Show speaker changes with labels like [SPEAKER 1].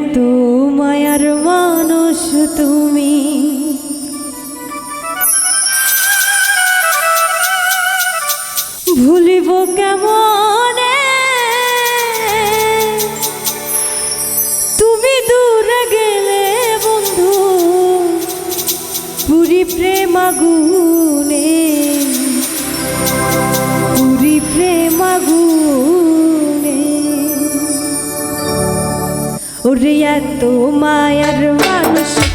[SPEAKER 1] এত মায়ার মানুষ ওরে এত মায়ার মানুষ